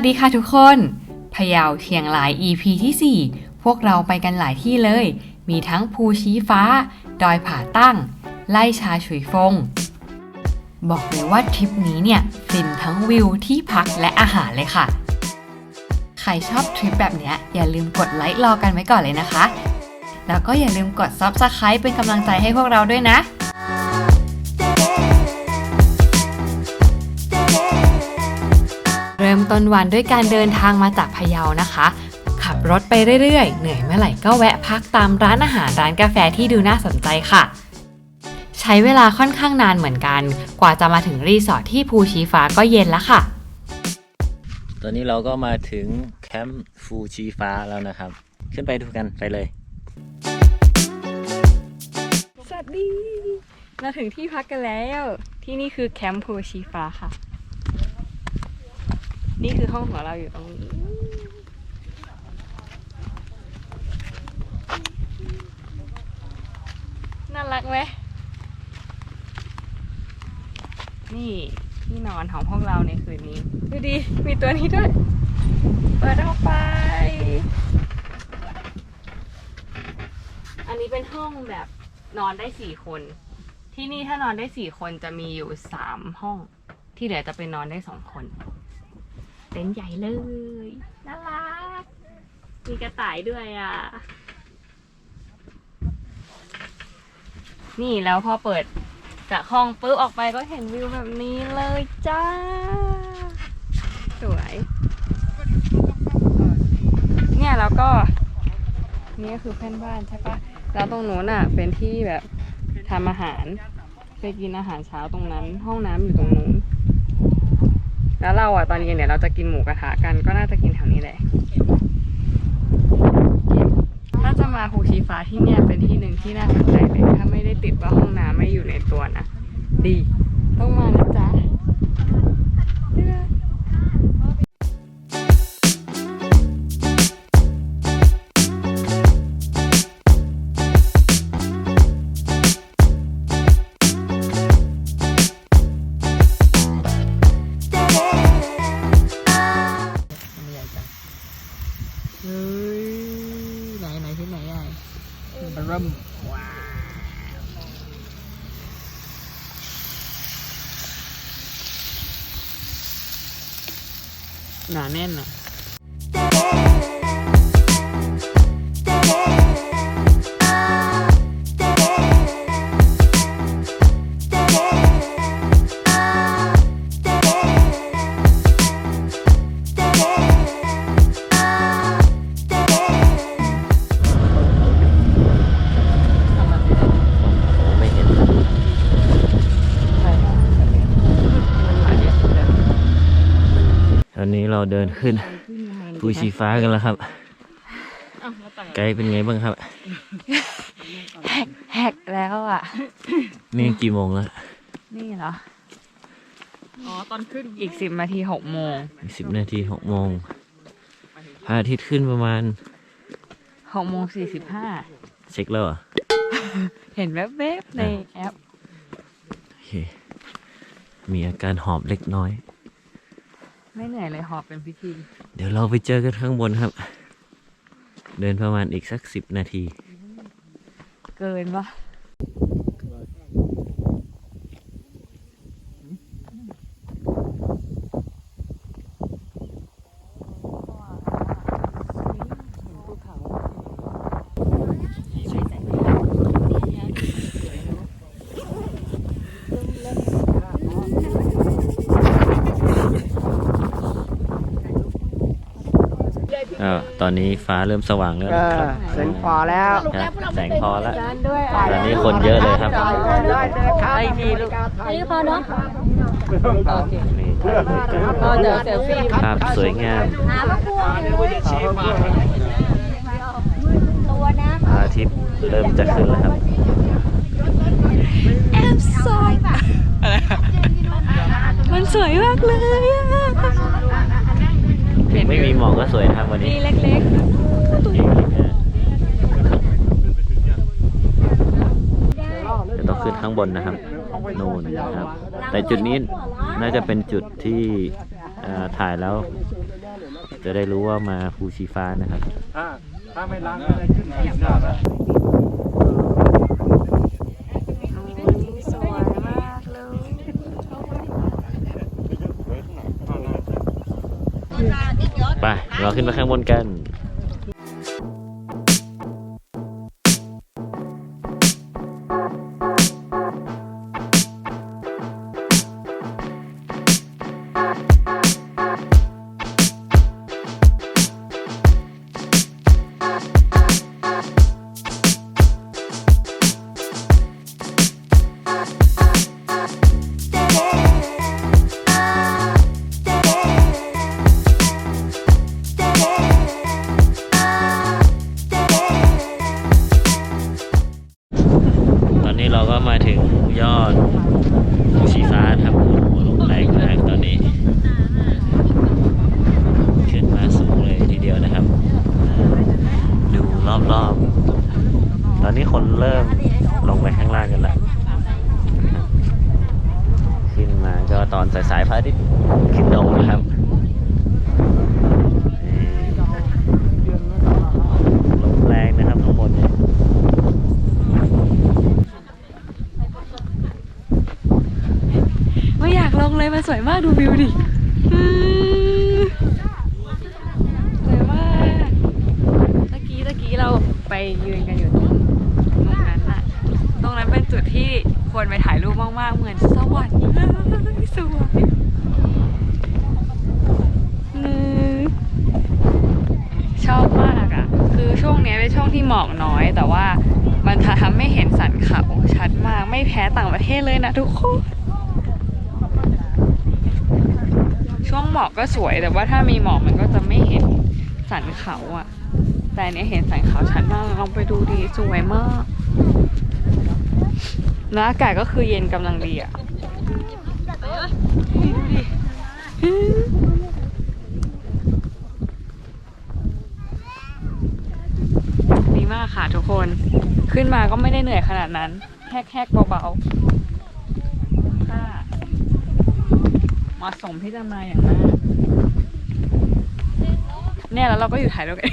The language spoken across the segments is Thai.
สวัสดีค่ะทุกคนพะเยาเชียงราย EP ที่ 4 พวกเราไปกันหลายที่เลย มีทั้งภูชี้ฟ้า ดอยผาตั้ง ไล่ชาฉุยฟง บอกเลยว่าทริปนี้เนี่ยฟินทั้งวิวที่พักและอาหารเลยค่ะ ใครชอบทริปแบบเนี้ยอย่าลืมกดไลค์รอกันไว้ก่อนเลยนะคะ แล้วก็อย่าลืมกด Subscribe เป็นกำลังใจให้พวกเราด้วยนะ ต้นวันด้วยการเดินทางมาจากพะเยานะคะ ขับรถไปเรื่อยๆ เหนื่อยเมื่อไหร่ก็แวะพักตามร้านอาหารร้านกาแฟที่ดูน่าสนใจค่ะ ใช้เวลาค่อนข้างนานเหมือนกัน กว่าจะมาถึงรีสอร์ทที่ภูชีฟ้าก็เย็นแล้วค่ะ ตอนนี้เราก็มาถึงแคมป์ฟูชีฟ้าแล้วนะครับ ขึ้นไปดูกันไปเลย สวัสดีเราถึงที่พักกันแล้ว ที่นี่คือแคมป์ภูชีฟ้าค่ะ นี่คือห้องของเราอยู่ตรงนี้น่ารักไหมนี่ที่นอนของพวกเราในคืนนี้ ดูดิมีตัวนี้ด้วย เปิดออกไป อันนี้เป็นห้องแบบนอนได้สี่คน ที่นี่ถ้านอนได้สี่คนจะมีอยู่สามห้อง ที่เหลือจะเป็นนอนได้สองคน ต็นท์ใหญ่เลยน่ารักมีกระต่ายด้วยอะ นี่แล้วพอเปิดจากห้องปุ๊บออกไปก็เห็นวิวแบบนี้เลยจ้า สวย เนี่ยแล้วก็ นี่ก็คือเพื่อนบ้านใช่ปะแล้วตรงนู้นอะ เป็นที่แบบทำอาหารไปกินอาหารเช้าตรงนั้น ห้องน้ำอยู่ตรงนู้น แล้วเราอะตอนเย็นเดี๋ยวเราจะกินหมูกระทะกันก็น่าจะกินแถวนี้แหละถ้าจะมาภูชีฟ้าที่เนี่ยเป็นที่หนึ่งที่น่าสนใจเลยถ้าไม่ได้ติดว่าห้องน้ำไม่อยู่ในตัวนะดี มหนาแน่นอะ เราเดินขึ้นฟูชีฟ้ากันแล้วครับ ไกด์เป็นไงบ้างครับแฮกแล้วอะ นี่กี่โมงแล้ว นี่เหรอ อ๋อ ตอนขึ้นอีกสิบนาทีหกโมงสิบนาทีหกโมงพระอาทิตย์ขึ้นประมาณหกโมงสี่สิบห้าเช็คแล้วเหรอ เห็นแวบๆในแอป โอเค มีอาการหอบเล็กน้อย ไม่เหนื่อยเลยหอบเป็นพิธี เดี๋ยวเราไปเจอกันข้างบนครับ เดินประมาณอีกสักสิบนาที เกินปะ อ่าตอนนี้ฟ้าเริ่มสว่างแล้วเอนะอครับ เส้นพอแล้วครับแสงพอแล้วด้วยตอนนี้คนเยอะเลยครับไอ้ทีลูกอันนี้พอเนาะนี่ก็เดี๋ยวเซลฟี่ภาพสวยงามหาพระพวงตัวนะพระอาทิตย์เริ่มจะขึ้นแล้วครับ แอมซอยมันสวยมากเลยอะ ไม่มีหมอกก็สวยนะครับวันนี้ นี่เล็กเดี๋ยวต้องขึ้นข้างบนนะครับนู่นนะครับ แต่จุดนี้น่าจะเป็นจุดที่เอ่อถ่ายแล้ว จะได้รู้ว่ามาภูชีฟ้านะครับถ้าถ้าไม่ล้างอะไรขึ้นมาอีกหน้าแล้ว สวยมากเลย ไป เราขึ้นไปข้างบนกัน ดูวิวดิอืมสวยมากตะกี้ตะกี้เราไปยืนกันอยู่ตรงตรงนั้นอะตรงนั้นเป็นจุดที่ควรไปถ่ายรูปมากๆ เหมือนสวรรค์เลยสวยชอบมากอะคือช่วงนี้เป็นช่วงที่หมอกน้อยแต่ว่ามันทำให้เห็นสันเขาชัดมากไม่แพ้ต่างประเทศเลยนะทุกคน ช่วงหมอกก็สวยแต่ว่าถ้ามีหมอกมันก็จะไม่เห็นสันเขาอะแต่อันเนี้ยเห็นสันเขาชัดมากลองไปดูดีสวยมากแล้วอากาศก็คือเย็นกำลังดีอะดีมากค่ะทุกคน ขึ้นมาก็ไม่ได้เหนื่อยขนาดนั้นแฮกๆเบาๆค่ะ เหมาะสมที่จะมาอย่างมากเนี่ยแล้วเราก็อยู่ถ่ายรูปกัน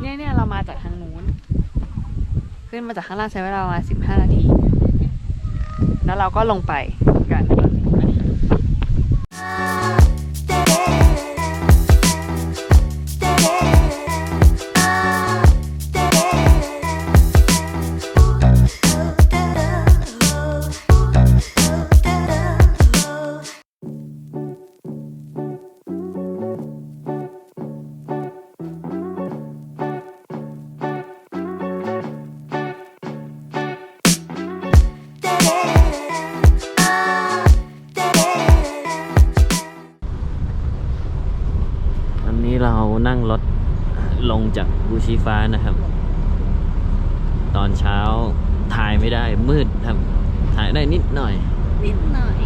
เนี่ยเนี่ยเรามาจากทางนู้น ขึ้นมาจากข้างล่างใช้เวลาประมาณสิบห้านาที แล้วเราก็ลงไปกัน ชีฟ้านะครับ ตอนเช้าถ่ายไม่ได้มืดครับ ถ่ายได้นิดหน่อย นิดหน่อย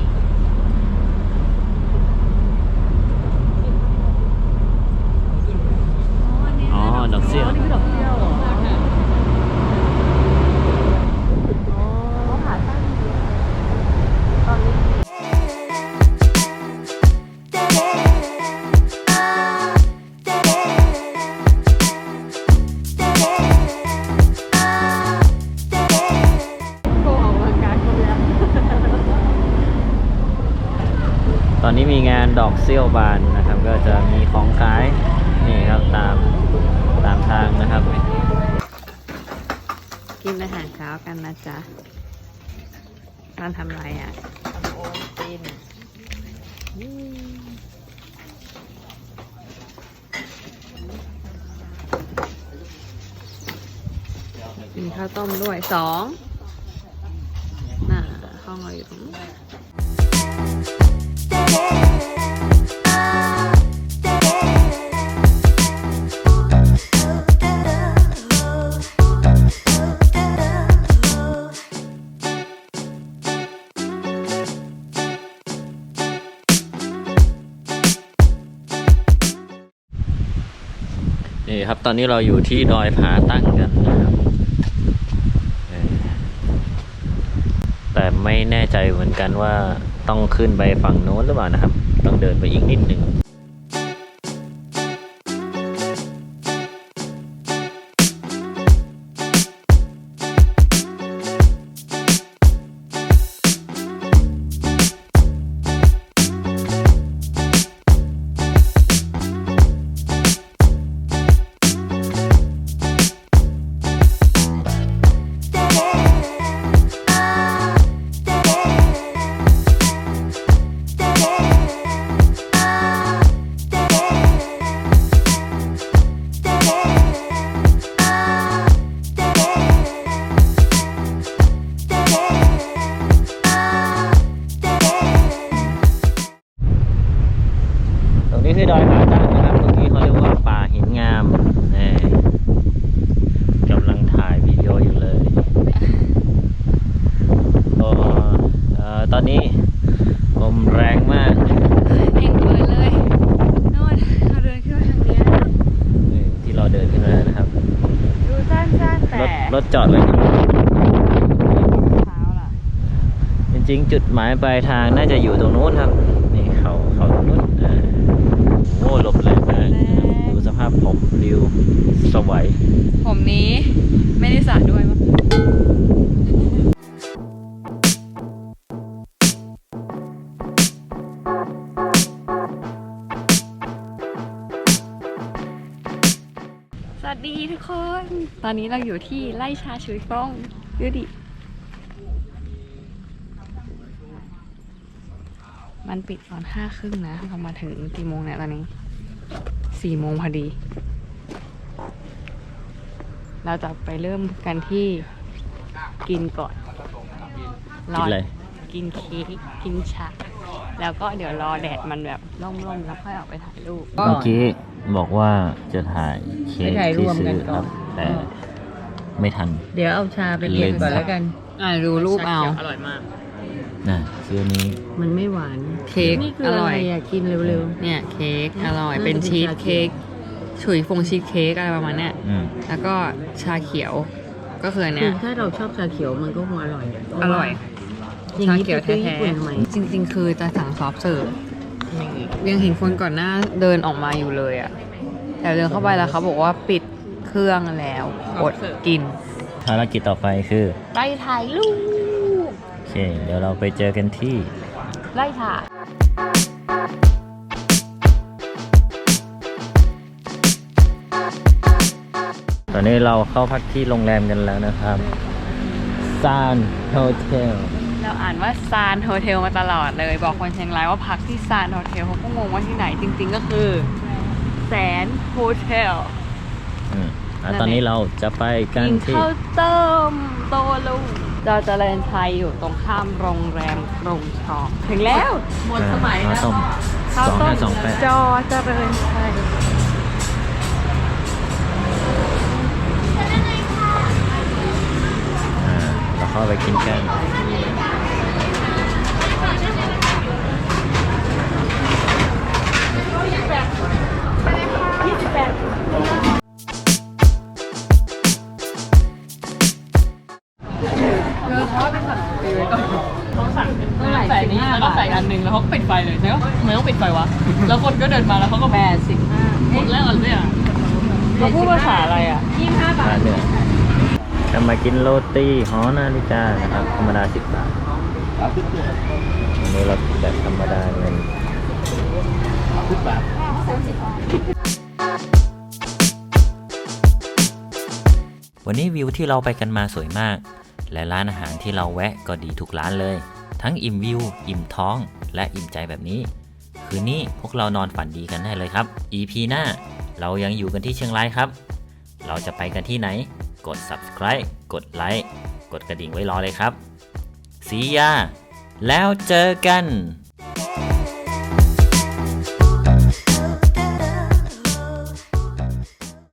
นนี้มีงานดอกเซี่ยวบานนะครับ ก็จะมีของขายนี่ครับตามตามทางนะครับ กินอาหารเช้ากันนะจ๊ะร้านทำอะไรอะโอนตินมีข้าวต้มด้วยสองน่ะห้องเราอยู่ตรงนู้ อนนี้เราอยู่ที่ดอยผาตั้งกันนะครับ แต่ไม่แน่ใจเหมือนกันว่าต้องขึ้นไปฝั่งโน้นหรือเปล่านะครับ ต้องเดินไปอีกนิดหนึ่ง จุดหมายปลายทางน่าจะอยู่ตรงนู้นครับ นี่เขาเขาตรงนู้นอ่าโอ้ลมแรงมากนะดูสภาพผมริวสวัยผมนี้ไม่ได้สระด้วยมั้สวัสดีทุกคน ตอนนี้เราอยู่ที่ไร่ชาชุยฟงดูดิ มันปิดตอนห้าครึ่งนะ เรามาถึงกี่โมงเนี่ยตอนนี้สี่โมงพอดี เราจะไปเริ่มกันที่กินก่อนกินอะไร กินเค้กกินชาแล้วก็เดี๋ยวรอแดดมันแบบร่มๆแล้วค่อยออกไปถ่ายรูป เมื่อกี้บอกว่าจะถ่ายเค้กไปถ่ายรที่วมซื้กัอนคก่อรัน บ แต่ไม่ทัน เดี๋ยวเอาชาไปเก็บก่อนแล้วกัน อ่าดูรูปเอา อร่อยมาก นะซื้ออนนี้มันไม่หวานเค้กนี่คือออะร่ไรอยอยากกินเร็ว เนี่ยเค้กอร่อย น่าจะเป็นเป็นชีสชาเขีเค้ยว กฉุยฟงชีสเค้กอะไรประมาณเนี้ยอืมแล้วก็ชาเขียวก็คืออันๆเนี้คืยอถ้าเราชอบชาเขียวมันก็คงอร่อยะอร่อยอย่างชานี้เขียวไปซื้อแท้ญี่ปุ่นทำไมๆจริง ๆ คือจะสั่งซอฟต์เสิร์ฟยังเห็นคนก่อนหน้าเดินออกมาอยู่เลยอะแต่เดินเข้าไปแล้วเขาบอกว่าปิดเครื่องแล้วอดกินภารกิจต่อไปคือไล่ถ่ายรูปโอ เค เดี๋ยวเราไปเจอกันที่ไล่ถ่ายตอนนี้เราเข้าพักที่โรงแรมกันแล้วนะครับซานโฮเทลเราอ่านว่าซานโฮเทลมาตลอดเลย บอกคนเชียงรายว่าพักที่ซานโฮเทลเขาก็งงว่าที่ไหนจริง ๆ ก็คือ แสนโฮเทลอืมอะนั่นเองตอนนี้เราจะไปกักินนที่ข้าวต้มโตลูเราเจริญชัยอยู่ตรงข้ามโรงแรมกรุงทองถึงแล้วหมดสมัยข้าวแล้วต้มข้าวสองต้ห้ามสองแปด จอเจริญชัยอ่าเราเข้าไปกินกันต้องใส่นี้แล้วก็ใส่อันหนึ่งแล้วเขาก็ปิดไฟเลยแล้วทำไมต้องปิดไฟวะ แล้วคนก็เดินมาแล้วเขาก็แปดสิบห้าหมดแล้วเหรอเนี่ยเขาพูดภาษาอะไรอะยี่ห้าบาร้าทนเนี่ยจะมากินโรตีหอนาฬิกานะครับธรรมดาสิบบาทอันนี้เราแบบธรรมดาเงินวันนี้วิวที่เราไปกันมาสวยมาก และร้านอาหารที่เราแวะก็ดีทุกร้านเลย ทั้งอิ่มวิว อิ่มท้อง และอิ่มใจแบบนี้ คืนนี้พวกเรานอนฝันดีกันได้เลยครับ EP หน้า เรายังอยู่กันที่เชียงรายครับ เราจะไปกันที่ไหน กด subscribe กดไลค์กดกระดิ่งไว้รอเลยครับสียาแล้วเจอกัน